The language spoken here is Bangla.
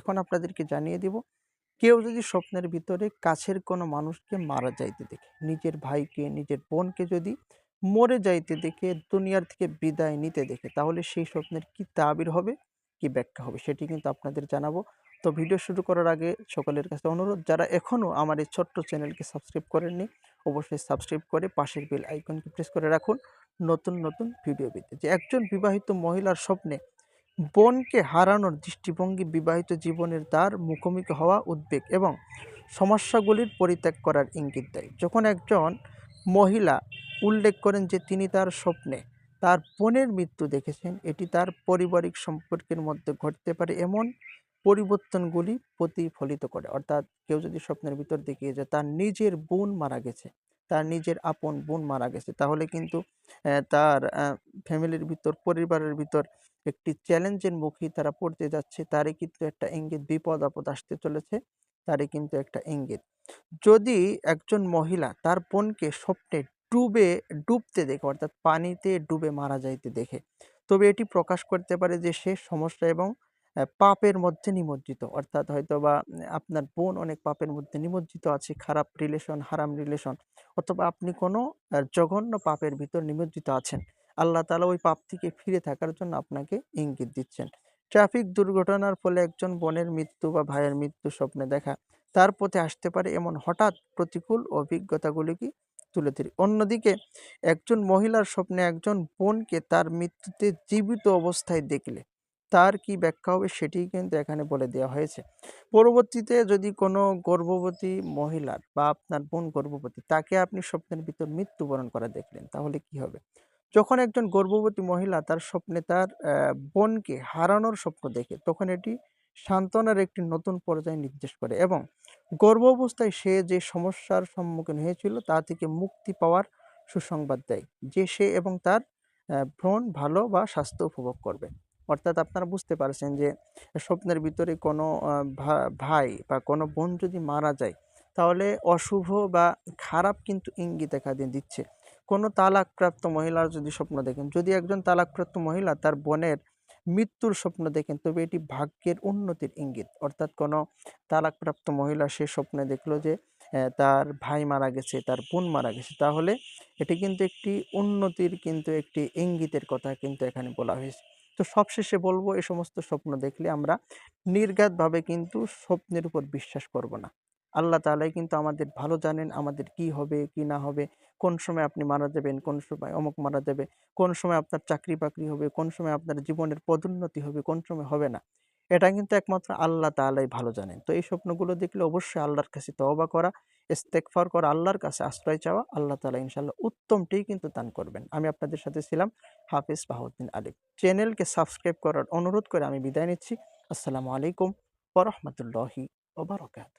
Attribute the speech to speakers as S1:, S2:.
S1: এখন আপনাদেরকে জানিয়ে দিব, কেউ যদি স্বপ্নের ভিতরে কাছের কোনো মানুষকে মারা যাইতে দেখে, নিজের ভাইকে, নিজের বোনকে যদি মরে যাইতে দেখে, দুনিয়ার থেকে বিদায় নিতে দেখে, তাহলে সেই স্বপ্নের কি তাবির হবে, কি ব্যাখ্যা হবে, সেটি কিন্তু আপনাদের জানাব। তো ভিডিও শুরু করার আগে সকলের কাছে অনুরোধ, যারা এখনও আমার এই ছোট্ট চ্যানেলকে সাবস্ক্রাইব করেননি, অবশ্যই সাবস্ক্রাইব করে পাশের বেল আইকনকে প্রেস করে রাখুন। নতুন নতুন ভিডিও পেতে। যে একজন বিবাহিত মহিলার স্বপ্নে বোনকে হারানোর দৃষ্টিভঙ্গি বিবাহিত জীবনের দ্বার মুখোমুখি হওয়া উদ্বেগ এবং সমস্যাগুলির পরিত্যাগ করার ইঙ্গিত দেয়। যখন একজন মহিলা উল্লেখ করেন যে তিনি তার স্বপ্নে তার বোনের মৃত্যু দেখেছেন, এটি তার পারিবারিক সম্পর্কের মধ্যে ঘটতে পারে এমন পরিবর্তনগুলি প্রতিফলিত করে। অর্থাৎ কেউ যদি স্বপ্নের ভিতর দেখিয়ে যে তার নিজের বোন মারা গেছে। তার নিজের আপন বোন মারা গেছে। তাহলে কিন্তু তার ফ্যামিলির ভিতর, পরিবারের ভিতর একটি চ্যালেঞ্জের মুখে তারা পড়তে যাচ্ছে। তারই কিন্তু একটা ইঙ্গিত, বিপদ, আপদ আসতে চলেছে। তারই কিন্তু একটা ইঙ্গিত। যদি একজন মহিলা তার বোনকে স্বপ্নে ডুবে, ডুবতে দেখে, অর্থাৎ পানিতে ডুবে মারা যাইতে দেখে, তবে এটি প্রকাশ করতে পারে যে সে সমস্যা এবং পাপের মধ্যে নিমজ্জিত। অর্থাৎ হয়তো বা আপনার বোন অনেক পাপের মধ্যে নিমজ্জিত আছে, খারাপ রিলেশন হারাম রিলেশন অথবা আপনি কোনো জঘন্য পাপের ভিতর নিমজ্জিত আছেন। আল্লাহ তালা ওই পাপ থেকে ফিরে থাকার জন্য আপনাকে ইঙ্গিত দিচ্ছেন। ট্রাফিক দুর্ঘটনার ফলে একজন বোনের মৃত্যু বা ভাইয়ের মৃত্যু স্বপ্নে দেখা, তার পথে আসতে পারে এমন হঠাৎ প্রতিকূল অভিজ্ঞতাগুলিকে তুলে ধরি। অন্যদিকে, একজন মহিলার স্বপ্নে একজন বোনকে তার মৃত্যুতে জীবিত অবস্থায় দেখলে তার কি ব্যাখ্যা হবে সেটি কিন্তু এখানে বলে দেওয়া হয়েছে। পরবর্তীতে যদি কোনো গর্ভবতী মহিলার বা আপনার বোন গর্ভবতী, তাকে আপনি স্বপ্নের ভিতর মৃত্যুবরণ করা দেখলেন, তাহলে কি হবে? যখন একজন গর্ভবতী মহিলা তার স্বপ্নে তার বোনকে হারানোর স্বপ্ন দেখে, তখন এটি সান্ত্বনার একটি নতুন পর্যায়ে নির্দেশ করে এবং গর্ভ অবস্থায় সে যে সমস্যার সম্মুখীন হয়েছিল তা থেকে মুক্তি পাওয়ার সুসংবাদ দেয়, যে সে এবং তার ভ্রূণ ভালো বা স্বাস্থ্য উপভোগ করবে। অর্থাৎ আপনারা বুঝতে পারছেন যে, স্বপ্নের ভিতরে কোনো ভাই বা কোনো বোন যদি মারা যায়, তাহলে অশুভ বা খারাপ কিন্তু ইঙ্গিত এখানে দিচ্ছে। কোনো তালাকপ্রাপ্ত মহিলার যদি স্বপ্ন দেখেন, যদি একজন তালাকপ্রাপ্ত মহিলা তার বোনের মৃত্যুর স্বপ্ন দেখেন, তবে এটি ভাগ্যের উন্নতির ইঙ্গিত। অর্থাৎ কোনো তালাকপ্রাপ্ত মহিলা সে স্বপ্নে দেখল যে তার ভাই মারা গেছে, তার বোন মারা গেছে, তাহলে এটি কিন্তু একটি উন্নতির কিন্তু একটি ইঙ্গিতের কথা কিন্তু এখানে বলা হয়েছে। তো সবশেষে বলব এই সমস্ত স্বপ্ন দেখলে আমরা নির্ঘাতভাবে কিন্তু স্বপ্নের উপর বিশ্বাস করব না। আল্লাহ তালাই কিন্তু আমাদের ভালো জানেন আমাদের কি হবে, কি না হবে, কোন সময় আপনি মারা যাবেন, কোন সময় অমুক মারা যাবে, কোন সময় আপনার চাকরি বাকরি হবে, কোন সময় আপনার জীবনের পদোন্নতি হবে, কোন সময় হবে না। এটা কিন্তু একমাত্র আল্লাহ তালাই ভালো জানেন। তো এই স্বপ্নগুলো দেখলে অবশ্যই আল্লাহর কাছে তওবা করা ইস্তেকফার করা, আল্লাহর কাছে আশ্রয় চাওয়া, আল্লাহ তালা ইনশাল্লাহ উত্তমটি কিন্তু দান করবেন। আমি আপনাদের সাথে ছিলাম হাফিজ বাহাউদ্দিন আলিম। চ্যানেলকে সাবস্ক্রাইব করার অনুরোধ করে আমি বিদায় নিচ্ছি। আসসালামু আলাইকুম ওরহমতুল্লাহি ওবরাকাত